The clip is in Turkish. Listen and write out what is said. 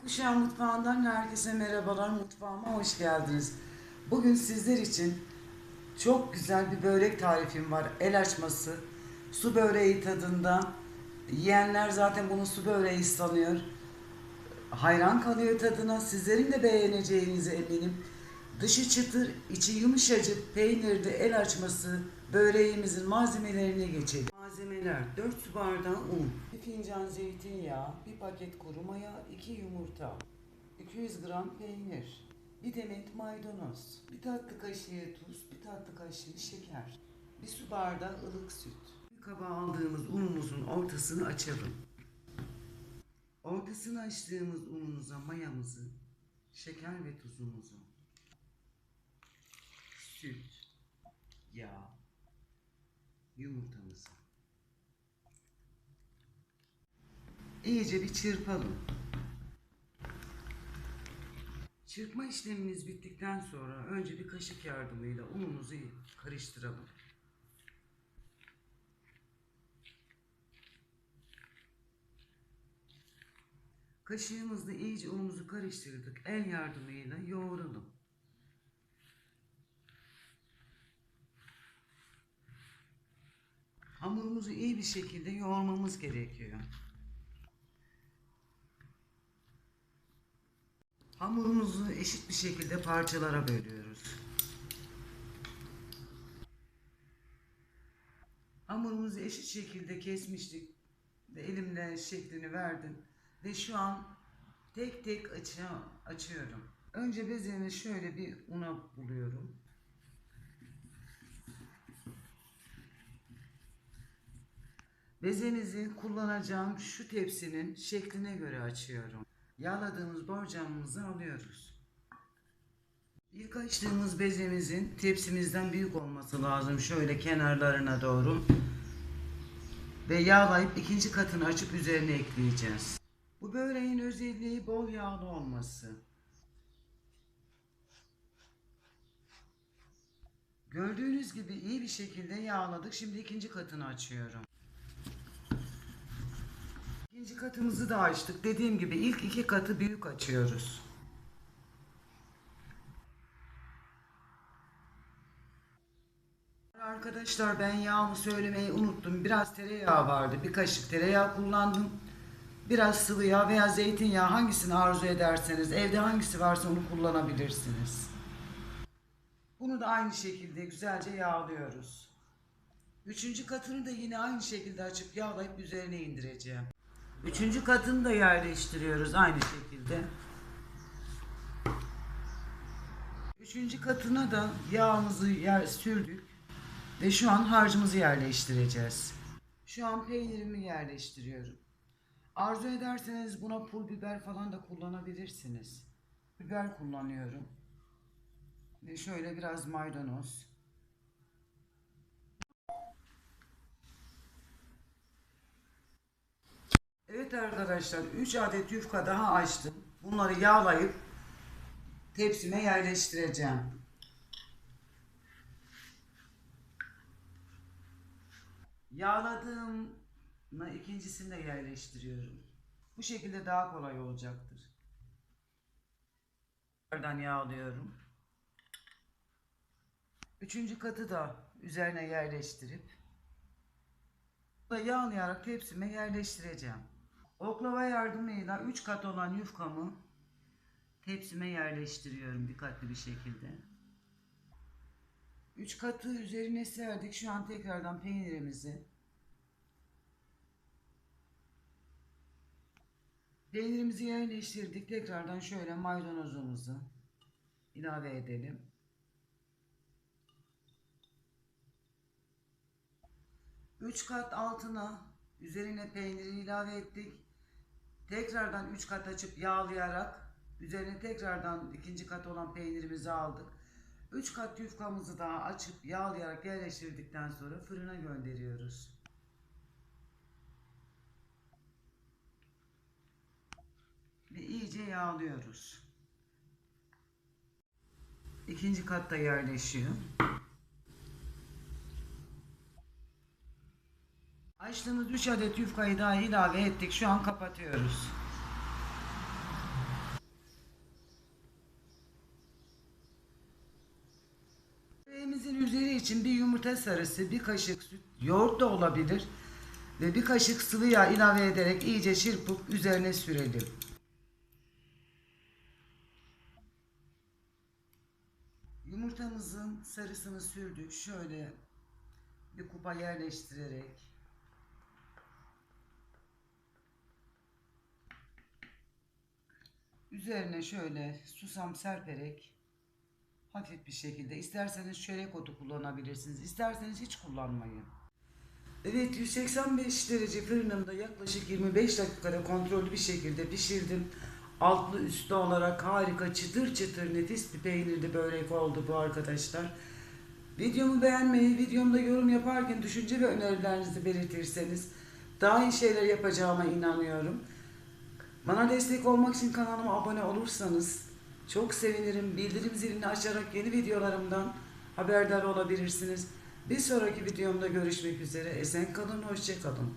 Gökkuşağı Mutfağı'ndan herkese merhabalar. Mutfağıma hoş geldiniz. Bugün sizler için çok güzel bir börek tarifim var. El açması. Su böreği tadında. Yiyenler zaten bunu su böreği sanıyor. Hayran kalıyor tadına. Sizlerin de beğeneceğinize eminim. Dışı çıtır, içi yumuşacık, peynirli el açması böreğimizin malzemelerine geçelim. Malzemeler 4 su bardağı un, 1 fincan zeytinyağı, 1 paket kuru maya, 2 yumurta, 200 gram peynir, 1 demet maydanoz, 1 tatlı kaşığı tuz, 1 tatlı kaşığı şeker, 1 su bardağı ılık süt. Bir kaba aldığımız unumuzun ortasını açalım. Ortasını açtığımız unumuza mayamızı, şeker ve tuzumuzu, süt, yağ, yumurtamızı. İyice bir çırpalım. Çırpma işlemimiz bittikten sonra önce bir kaşık yardımıyla unumuzu karıştıralım. Kaşığımızla iyice unumuzu karıştırdık. El yardımıyla yoğuralım. Hamurumuzu iyi bir şekilde yoğurmamız gerekiyor. Hamurumuzu eşit bir şekilde parçalara bölüyoruz. Hamurumuzu eşit şekilde kesmiştik elimle şeklini verdim ve şu an tek tek açı açıyorum. Önce bezemi şöyle bir una buluyorum. Bezemizi kullanacağım şu tepsinin şekline göre açıyorum. Yağladığımız borcamımızı alıyoruz. İlk açtığımız bezemizin tepsimizden büyük olması lazım. Şöyle kenarlarına doğru. Ve yağlayıp ikinci katını açıp üzerine ekleyeceğiz. Bu böreğin özelliği bol yağlı olması. Gördüğünüz gibi iyi bir şekilde yağladık. Şimdi ikinci katını açıyorum. İkinci katımızı da açtık. Dediğim gibi ilk iki katı büyük açıyoruz. Arkadaşlar ben yağımı söylemeyi unuttum. Biraz tereyağı vardı. Bir kaşık tereyağı kullandım. Biraz sıvı yağ veya zeytinyağı hangisini arzu ederseniz evde hangisi varsa onu kullanabilirsiniz. Bunu da aynı şekilde güzelce yağlıyoruz. Üçüncü katını da yine aynı şekilde açıp yağlayıp üzerine indireceğim. Üçüncü katını da yerleştiriyoruz aynı şekilde. Üçüncü katına da yağımızı yer, sürdük. Ve şu an harcımızı yerleştireceğiz. Şu an peynirimi yerleştiriyorum. Arzu ederseniz buna pul biber falan da kullanabilirsiniz. Biber kullanıyorum. Ve şöyle biraz maydanoz. Evet arkadaşlar 3 adet yufka daha açtım. Bunları yağlayıp tepsime yerleştireceğim. Yağladığımla ikincisini de yerleştiriyorum. Bu şekilde daha kolay olacaktır. Buradan yağlıyorum. Üçüncü katı da üzerine yerleştirip da yağlayarak tepsime yerleştireceğim. Oklava yardımıyla 3 kat olan yufkamı tepsime yerleştiriyorum dikkatli bir şekilde. 3 katı üzerine serdik. Şu an tekrardan peynirimizi Peynirimizi yerleştirdik. Tekrardan şöyle maydanozumuzu ilave edelim. Üç kat altına üzerine peyniri ilave ettik. Tekrardan üç kat açıp yağlayarak üzerine tekrardan ikinci kat olan peynirimizi aldık. Üç kat yufkamızı daha açıp yağlayarak yerleştirdikten sonra fırına gönderiyoruz. Ve iyice yağlıyoruz. İkinci katta yerleşiyor. Açtığımız 3 adet yufkayı daha ilave ettik. Şu an kapatıyoruz. Böreğimizin üzeri için bir yumurta sarısı, bir kaşık süt, yoğurt da olabilir ve bir kaşık sıvı yağ ilave ederek iyice çırpıp üzerine sürelim. Yumurtamızın sarısını sürdük. Şöyle bir kupa yerleştirerek üzerine şöyle susam serperek hafif bir şekilde isterseniz çörek otu kullanabilirsiniz. isterseniz hiç kullanmayın. Evet 185 derece fırınımda yaklaşık 25 dakikada kontrollü bir şekilde pişirdim. Altlı üstlü olarak harika çıtır çıtır nefis bir peynirli börek oldu bu arkadaşlar. Videomu beğenmeyi, videomda yorum yaparken düşünce ve önerilerinizi belirtirseniz daha iyi şeyler yapacağıma inanıyorum. Bana destek olmak için kanalıma abone olursanız çok sevinirim. Bildirim zilini açarak yeni videolarımdan haberdar olabilirsiniz. Bir sonraki videomda görüşmek üzere. Esen kalın, hoşça kalın.